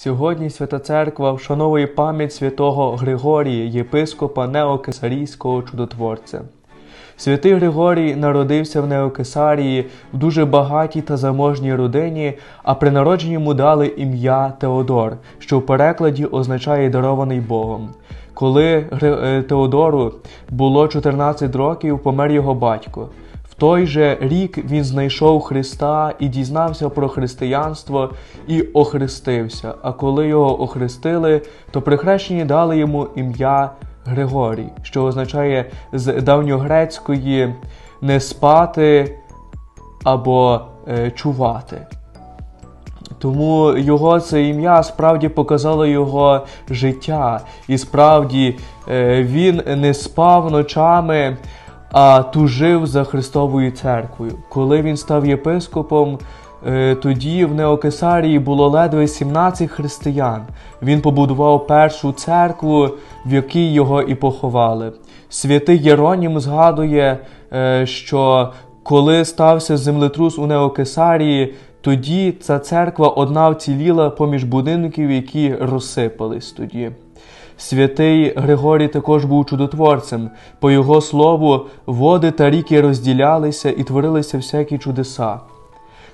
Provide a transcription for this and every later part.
Сьогодні Свята Церква вшановує пам'ять святого Григорія, єпископа Неокесарійського чудотворця. Святий Григорій народився в Неокесарії в дуже багатій та заможній родині, а при народженні йому дали ім'я Теодор, що в перекладі означає дарований Богом. Коли е, Теодору було 14 років, помер його батько. Той же рік він знайшов Христа і дізнався про християнство і охрестився. А коли його охрестили, то при хрещенні дали йому ім'я Григорій, що означає з давньогрецької не спати або е, чувати. Тому його це ім'я справді показало його життя. І справді е, він не спав ночами, а тужив за Христовою церквою. Коли він став єпископом, е, тоді в Неокесарії було ледве 17 християн. Він побудував першу церкву, в якій його і поховали. Святий Єронім згадує, е, що коли стався землетрус у Неокесарії, тоді ця церква одна вціліла поміж будинків, які розсипались тоді. Святий Григорій також був чудотворцем. По його слову, води та ріки розділялися і творилися всякі чудеса.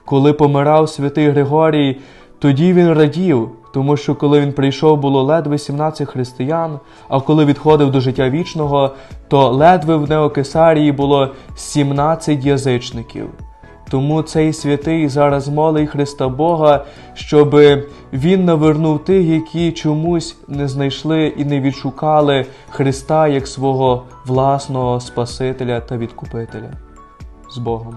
Коли помирав святий Григорій, тоді він радів, тому що коли він прийшов, було ледве 17 християн, а коли відходив до життя вічного, то ледве в Неокесарії було 17 язичників. Тому цей святий зараз молить Христа Бога, щоб він навернув тих, які чомусь не знайшли і не відшукали Христа як свого власного Спасителя та Відкупителя. З Богом.